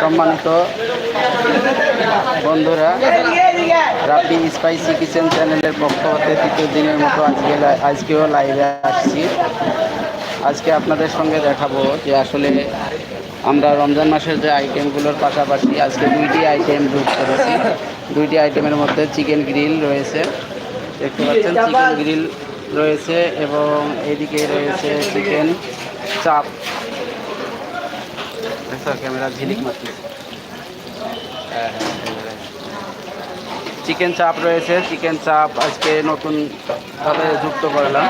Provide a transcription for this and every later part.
সম্মানিত বন্ধুরা রাবি spicy kitchen চ্যানেলের পক্ষ হতে তৃতীয় দিনের মতো আজকে আজকেও লাইভে আসছি। আজকে আপনাদের সঙ্গে দেখাবো যে আসলে আমরা রমজান মাসের যে আইটেমগুলোর পাশাপাশি আজকে দুইটি আইটেম যোগ করেছি। দুইটি আইটেমের মধ্যে চিকেন গ্রিল রয়েছে। দেখতে পাচ্ছেন চিকেন গ্রিল রয়েছে এবং এদিকে রয়েছে চিকেন চাপ। ক্যামেরা ঝিলিক মারতেছে। হ্যাঁ হ্যাঁ চিকেন চাপ রয়েছে চিকেন চাপ আজকে নতুন ভাবে যুক্ত করলাম।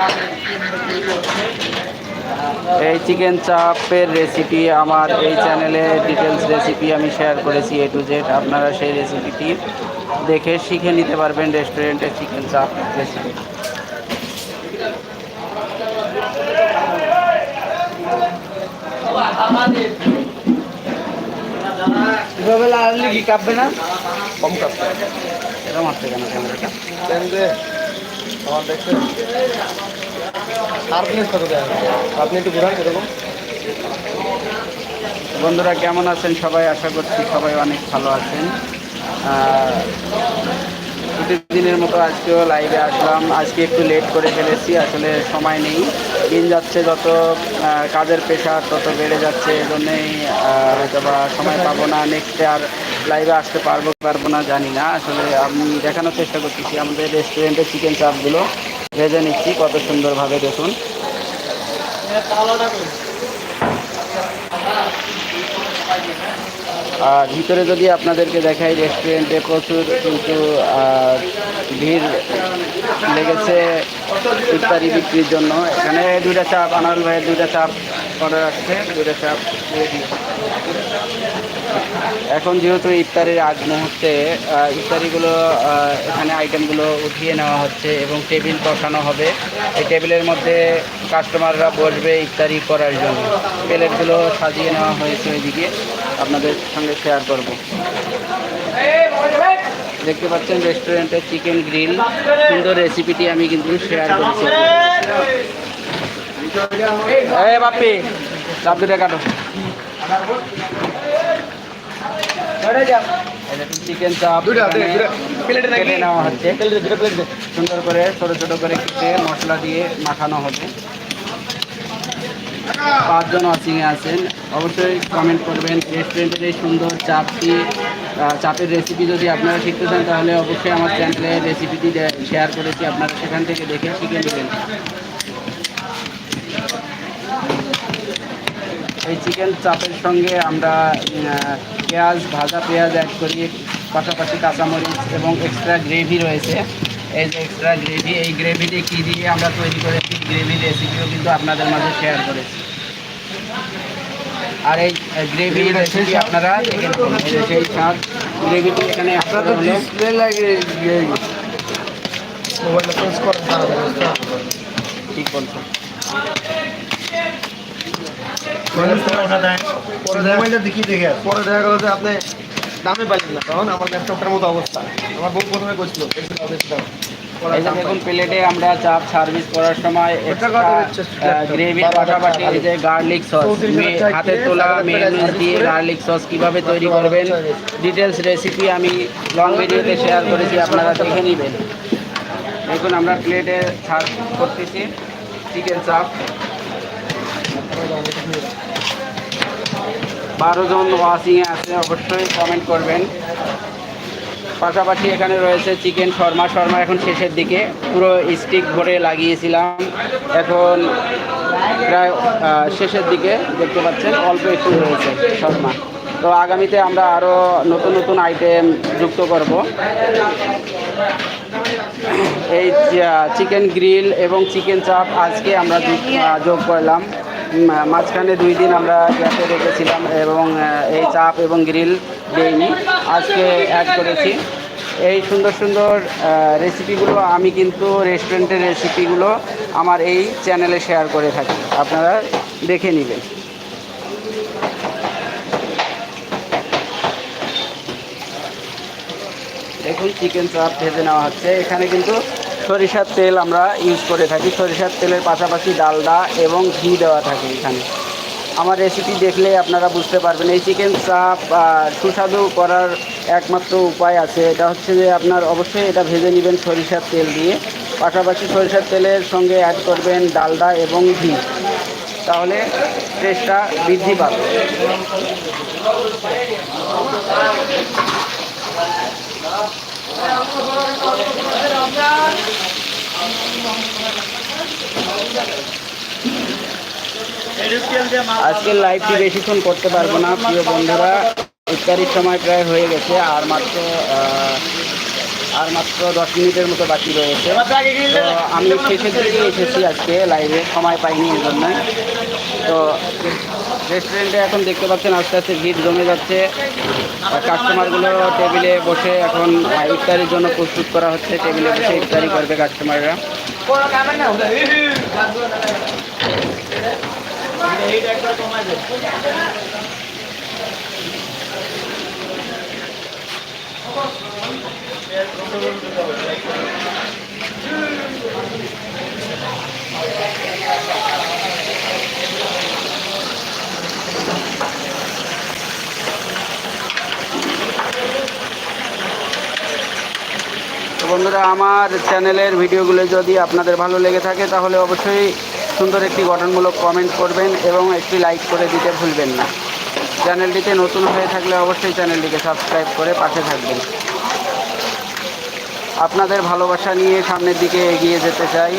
এই চিকেন চাপের রেসিপি আমার এই চ্যানেলে ডিটেলস রেসিপি আমি শেয়ার করেছি এ টু জেড আপনারা সেই রেসিপিটি দেখে শিখে নিতে পারবেন রেস্টুরেন্টের চিকেন চাপ রেসিপি এভাবে লাগালে কি কাঁপবে না? কম কাপ এরকম আসছে কেন ক্যামেরাটা? আমার দেখছেন শার্পনেস কত দেয় আপনি একটু ঘুরান এরকম। বন্ধুরা কেমন আছেন সবাই? আশা করছি সবাই অনেক ভালো আছেন। প্রতিদিনের মতো আজকেও লাইভে আসলাম। আজকে একটু লেট করে ফেলেছি, আসলে সময় নেই। দিন যাচ্ছে যত কাজের প্রেশার তত বেড়ে যাচ্ছে এই হয়তো বা সময় পাবো না। নেক্সটে আর লাইভে আসতে পারব পারব না, জানি না। আসলে আমি দেখানোর চেষ্টা করতেছি। আমাদের রেস্টুরেন্টের চিকেন চাপগুলো ভেজে নিচ্ছি, কত সুন্দরভাবে দেখুন। আর ভিতরে যদি আপনাদেরকে দেখাই রেস্টুরেন্টে প্রচুর কিন্তু ভিড় লেগেছে ইফতারি বিক্রির জন্য। এখানে দুইটা চাপ আনারুল ভাইয়ের দুইটা চাপ অর্ডার আসছে, দুইটা চাপ এখন যেহেতু ইফতারির আগ মুহূর্তে ইফতারিগুলো এখানে আইটেমগুলো উঠিয়ে নেওয়া হচ্ছে এবং টেবিল বসানো হবে। এই টেবিলের মধ্যে কাস্টমাররা বসবে ইফতারি করার জন্য। প্লেটগুলো সাজিয়ে নেওয়া হয়েছে ওইদিকে। আপনাদের সঙ্গে শেয়ার করব। দেখতে পাচ্ছেন রেস্টুরেন্টের চিকেন গ্রিল সুন্দর রেসিপিটি আমি কিন্তু শেয়ার করছি। এই বাপি দুটা কাটো। চিকেন চাপ? কেটে নেওয়া হচ্ছে। সুন্দর করে ছোট ছোট করে কেটে মশলা দিয়ে মাখানো হবে। পাঁচজন ওয়াচিংয়ে আছেন। অবশ্যই কমেন্ট করবেন। রেস্টুরেন্টের এই সুন্দর চাপটি চাপের রেসিপি যদি আপনারা শিখতে চান, তাহলে অবশ্যই আমার চ্যানেলে রেসিপিটি শেয়ার করেছি। আপনারা সেখান থেকে দেখে শিখে নেবেন। এই চিকেন চাপের সঙ্গে আমরা পেঁয়াজ, ভাজা পেঁয়াজ অ্যাড করি, পাশাপাশি কাঁচামরিচ এবং এক্সট্রা গ্রেভি রয়েছে। এই যে এক্সট্রা গ্রেভি এই গ্রেভিটি কী দিয়ে আমরা তৈরি করেছি? গ্রেভি রেসিপিও কিন্তু আপনাদের মাঝে শেয়ার করেছি। আর এই গ্রেভি রেসিপি আপনারা দেখে নেবেন। এই যে সেই স্বাদ গ্রেভিটি এখানে আপনারা আপনারা তো ডিসপ্লে লাগিয়ে মোবাইলটা চেঞ্জ করেন তাড়াতাড়ি ঠিক বলছেন। পরে মোবাইলটা দেখি দেখে আস। পরে দেখা গেল যে আপনি দামে না তখন আমার ল্যাপটপটার মতো অবস্থা। আমার বউ প্রথমে করছিল। প্লেটে আমরা চাপ সার্ভিস করার সময় গ্রেভির পাশাপাশি যে গার্লিক সস হাতে তোলা মেয়নিজ দিয়ে গার্লিক সস কীভাবে তৈরি করবেন? ডিটেলস রেসিপি আমি লং ভিডিওতে শেয়ার করেছি আপনারা দেখে নেবেন। দেখুন আমরা প্লেটে সার্ভ করতেছি। চিকেন চাপ বারো জন ওয়াচিংয়ে আছে, অবশ্যই কমেন্ট করবেন। পাশাপাশি এখানে রয়েছে চিকেন শর্মা। শর্মা এখন শেষের দিকে। পুরো স্টিক ভরে লাগিয়েছিলাম। এখন প্রায় শেষের দিকে দেখতে পাচ্ছেন, অল্প একটু রয়েছে শর্মা। তো আগামীতে আমরা আরও নতুন নতুন আইটেম যুক্ত করব। এই চিকেন গ্রিল এবং চিকেন চাপ আজকে আমরা যুগ- করলাম। মাঝখানে দুই দিন আমরা গ্যাসে রেখেছিলাম এবং এই চাপ এবং গ্রিল দেইনি। আজকে অ্যাড করেছি। এই সুন্দর সুন্দর রেসিপিগুলো আমি কিন্তু রেস্টুরেন্টের রেসিপিগুলো আমার এই চ্যানেলে শেয়ার করে থাকি। আপনারা দেখে নেবেন। দেখুন চিকেন চাপ ভেজে নেওয়া হচ্ছে। এখানে কিন্তু সরিষার তেল আমরা ইউজ করে থাকি। সরিষার তেলের পাশাপাশি ডালডা এবং ঘি দেওয়া থাকে এখানে। আমার রেসিপি দেখলে আপনারা বুঝতে পারবেন, এই চিকেন চাপ সুস্বাদু করার একমাত্র উপায় আছে। এটা হচ্ছে যে আপনার অবশ্যই এটা ভেজে নেবেন সরিষার তেল দিয়ে। পাশাপাশি সরিষার তেলের সঙ্গে অ্যাড করবেন ডালডা এবং ঘি। তাহলে টেস্টটা বৃদ্ধি পাবে। আজকের লাইভটি বেশিক্ষণ করতে পারব না, প্রিয় বন্ধুরা। ইফতারির সময় প্রায় হয়ে গেছে, আর মাত্র আর মাত্র দশ মিনিটের মতো বাকি রয়েছে। আমি শেষের দিকে এসেছি আজকে লাইভে সময় পাইনি এই জন্য। তো রেস্টুরেন্টে এখন দেখতে পাচ্ছেন আস্তে আস্তে ভিড় জমে যাচ্ছে। কাস্টমারগুলো টেবিলে বসে এখন ইফতারির জন্য প্রস্তুত করা হচ্ছে। টেবিলে বসে ইফতারি করবে কাস্টমাররা তো বন্ধুরা, আমার চ্যানেলের ভিডিওগুলো যদি আপনাদের ভালো লেগে থাকে, তাহলে অবশ্যই সুন্দর একটি গঠনমূলক কমেন্ট করবেন এবং একটি লাইক করে দিতে ভুলবেন না। চ্যানেলটিতে নতুন হয়ে থাকলে অবশ্যই চ্যানেলটিকে সাবস্ক্রাইব করে পাশে থাকবেন। আপনাদের ভালোবাসা নিয়ে সামনের দিকে এগিয়ে যেতে চাই।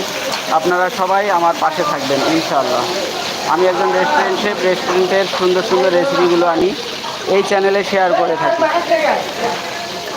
আপনারা সবাই আমার পাশে থাকবেন, ইনশাআল্লাহ। আমি একজন রেস্টুরেন্ট শেফ রেস্টুরেন্টের সুন্দর সুন্দর রেসিপিগুলো আনি এই চ্যানেলে শেয়ার করে থাকি।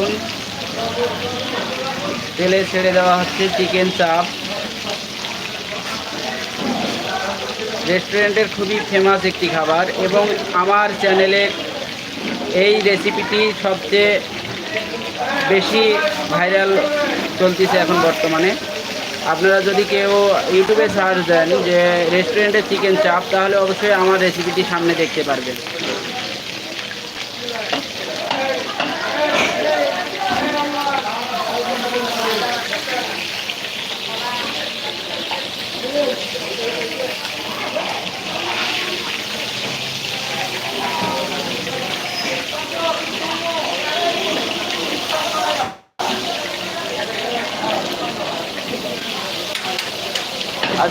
দেখুন তেলে ছেড়ে দেওয়া হচ্ছে চিকেন চাপ। রেস্টুরেন্টের খুবই ফেমাস একটি খাবার এবং আমার চ্যানেলে এই রেসিপিটি সবচেয়ে বেশি ভাইরাল চলতেছে এখন বর্তমানে। আপনারা যদি কেউ ইউটিউবে সার্চ দেন যে রেস্টুরেন্টের চিকেন চাপ, তাহলে অবশ্যই আমার রেসিপিটি সামনে দেখতে পারবেন।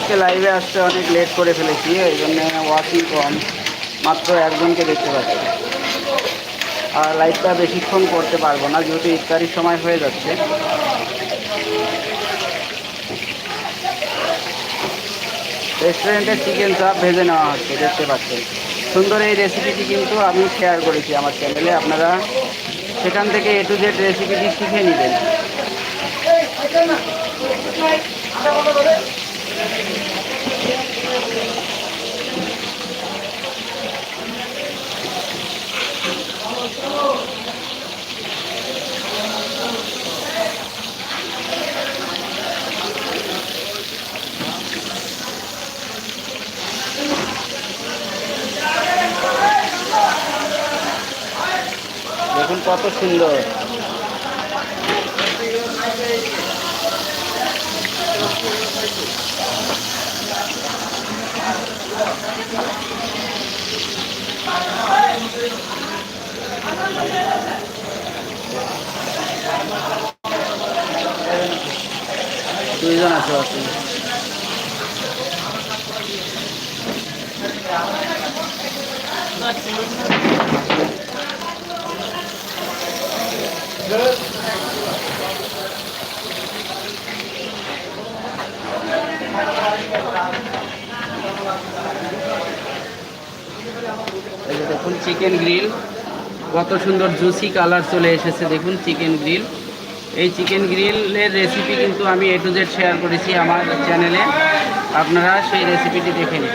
আজকে লাইভে আসতে অনেক লেট করে ফেলেছি, এই জন্য ওয়াচিং কম, মাত্র একজনকে দেখতে পাচ্ছি। আর লাইভটা বেশিক্ষণ করতে পারব না, যেহেতু ইফতারির সময় হয়ে যাচ্ছে। রেস্টুরেন্টের চিকেন চাপ ভেজে নেওয়া হচ্ছে, দেখতে পাচ্ছেন। সুন্দর এই রেসিপিটি কিন্তু আমি শেয়ার করেছি আমার চ্যানেলে আপনারা সেখান থেকে এ টু জেড রেসিপিটি শিখে নেবেন। কত সুন্দর। দেখতে পাচ্ছেন এই যে দেখুন চিকেন গ্রিল। কত সুন্দর জুসি কালার চলে এসেছে দেখুন চিকেন গ্রিল। এই চিকেন গ্রিলের রেসিপি কিন্তু আমি এ টু জেড শেয়ার করেছি আমার চ্যানেলে আপনারা সেই রেসিপিটি দেখে নিন।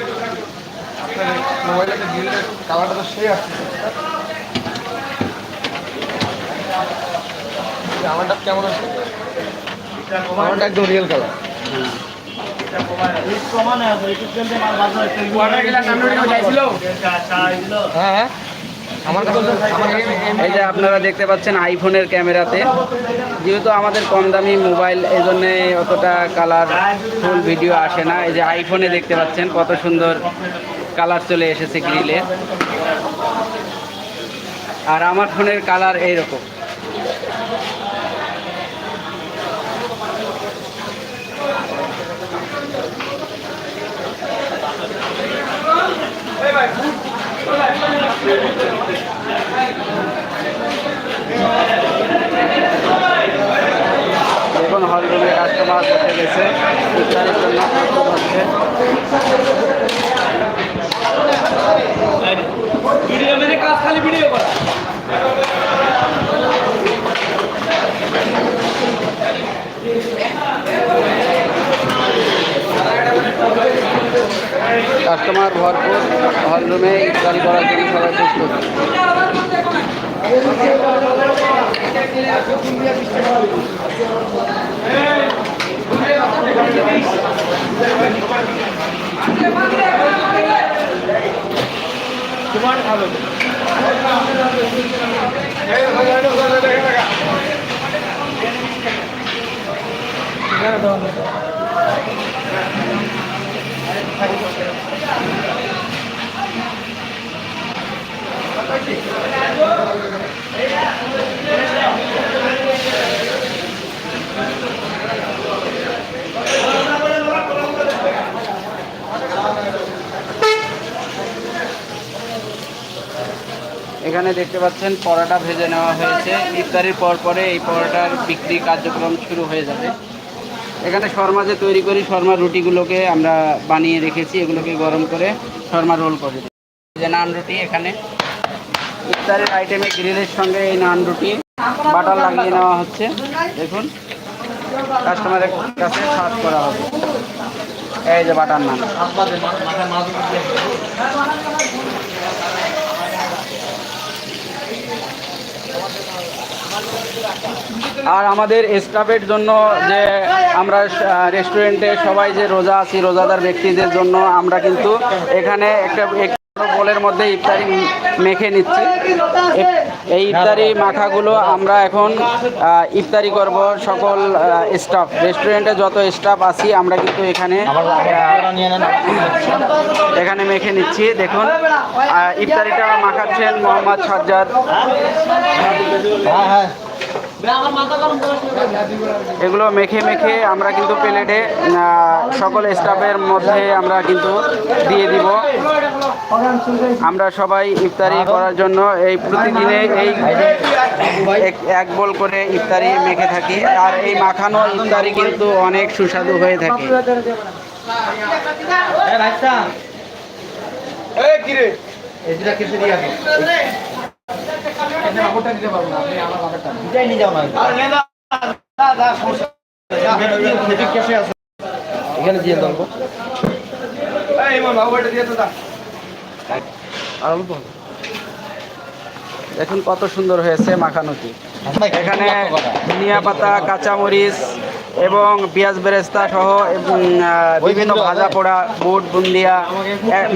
আমারটা কেমন আছে আমারটা একদম রিয়েল কালার হ্যাঁ। হ্যাঁ। এই যে আপনারা দেখতে পাচ্ছেন আইফোনের ক্যামেরাতে, যেহেতু আমাদের কম দামি মোবাইল এই জন্যে অতটা কালার ফুল ভিডিও আসে না। এই যে আইফোনে দেখতে পাচ্ছেন, কত সুন্দর কালার চলে এসেছে গ্রিলে আর আমার ফোনের কালার এইরকম। দেখুন হল রুমে কাস্টমার বসে গেছে। ইফতারের জন্য প্রস্তুত হচ্ছে কাস্টমার ভরপুর হল রুমে ইফতারি করার জন্য সবাই প্রস্তুত এখানে দেখতে পাচ্ছেন, পরোটা ভেজে নেওয়া হয়েছে। ইফতারির পর পরে এই পরোটার বিক্রি কার্যক্রম শুরু হয়ে যাবে। এখানে শর্মা যে তৈরি করি, শর্মা রুটিগুলোকে আমরা বানিয়ে রেখেছি, এগুলোকে গরম করে শর্মা রোল করে যে নান রুটি এখানে। ইফতারের আইটেমে গ্রিলের সঙ্গে এই নান রুটি, বাটার লাগিয়ে নেওয়া হচ্ছে। দেখুন কাস্টমারের কাছে সার্ভ করা হবে। এই যে বাটার নান। আর আমাদের স্টাফের জন্য যে আমরা রেস্টুরেন্টে সবাই যে রোজা আছি, রোজাদার ব্যক্তিদের জন্য আমরা কিন্তু এখানে একটা বোলের মধ্যে ইফতারি মেখে নিচ্ছি। এই ইফতারি মাখাগুলো আমরা এখন ইফতারি করব সকল স্টাফ রেস্টুরেন্টে যত স্টাফ আছি, আমরা কিন্তু এখানে এখানে মেখে নিচ্ছি। দেখুন ইফতারিটা মাখাচ্ছেন মোহাম্মদ সাজ্জাদ। হ্যাঁ হ্যাঁ। এগুলো মেখে মেখে আমরা কিন্তু প্লেটে সকল স্টাফের মধ্যে আমরা কিন্তু দিয়ে দিব। আমরা সবাই ইফতারি করার জন্য এই প্রতিদিনে এই এক- এক বল করে ইফতারি মেখে থাকি। আর এই মাখানো ইফতারি কিন্তু অনেক সুস্বাদু হয়ে থাকে। এই কি এখানে দিয়ে দেখুন কত সুন্দর হয়েছে মাখানোটি। এখানে ধনিয়া পাতা কাঁচামরিচ এবং পেঁয়াজ বেরেস্তা সহ বিভিন্ন ভাজা পোড়া বুট বুন্দিয়া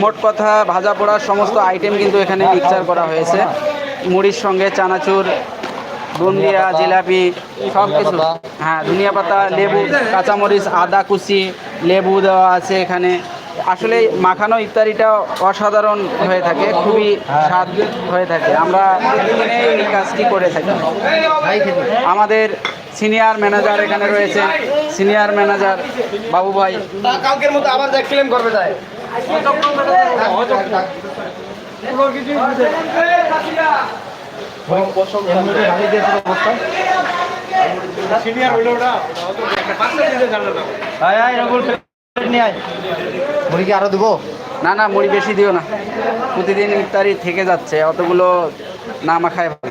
মোট কথা ভাজা পোড়া সমস্ত আইটেম কিন্তু এখানে মিক্সচার করা হয়েছে। মুড়ির সঙ্গে চানাচুর বুন্দিয়া জিলাপি সব কিছু হ্যাঁ ধনিয়া পাতা লেবু কাঁচামরিচ আদা কুচি লেবু দেওয়া আছে এখানে। আসলে মাখানো ইফতারিটা অসাধারণ হয়ে থাকে খুবই স্বাদ হয়ে থাকে। আমরা এই কাজটি করে থাকি। আমাদের সিনিয়র ম্যানেজার এখানে রয়েছে। সিনিয়র ম্যানেজার বাবু ভাই। কালকের মতো আবার দেখ ক্লেম করবে তাই। মুরগি আরও দেবো? না না মুড়ি বেশি দিও না। প্রতিদিন ইফতারি থেকে যাচ্ছে অতগুলো না মাখায় ভালো।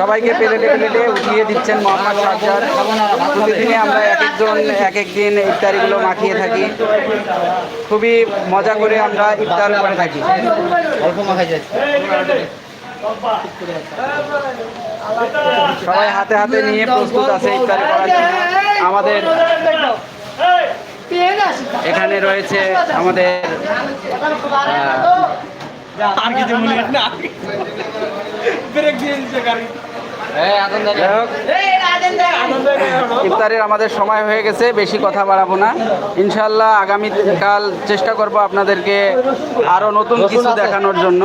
সবাইকে প্লেটে প্লেটে উঠিয়ে দিচ্ছেন মোহাম্মদ সাজ্জাদ। প্রতিদিনই আমরা এক একজন, এক এক দিন ইফতারিগুলো মাখিয়ে থাকি। খুবই মজা করে আমরা ইফতার করে থাকি। সবাই হাতে হাতে নিয়ে প্রস্তুত আছে ইফতারি করার জন্য। আমাদের এখানে রয়েছে আমাদের আহ, যাই হোক, ইফতারের আমাদের সময় হয়ে গেছে বেশি কথা বাড়াবো না। ইনশাল্লাহ আগামীকাল চেষ্টা করব আপনাদেরকে আরও নতুন কিছু দেখানোর জন্য।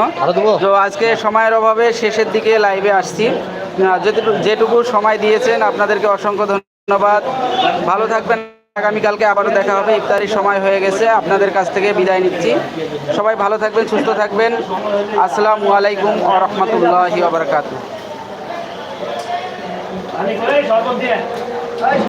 তো আজকে সময়ের অভাবে শেষের দিকে লাইভে আসছি। যেটুকু যেটুকু সময় দিয়েছেন আপনাদেরকে অসংখ্য ধন্যবাদ। ভালো থাকবেন। আগামীকালকে আবারও দেখা হবে। ইফতারির সময় হয়ে গেছে। আপনাদের কাছ থেকে বিদায় নিচ্ছি। সবাই ভালো থাকবেন, সুস্থ থাকবেন। আসসালামু আলাইকুম আ রহমতুল্লাহি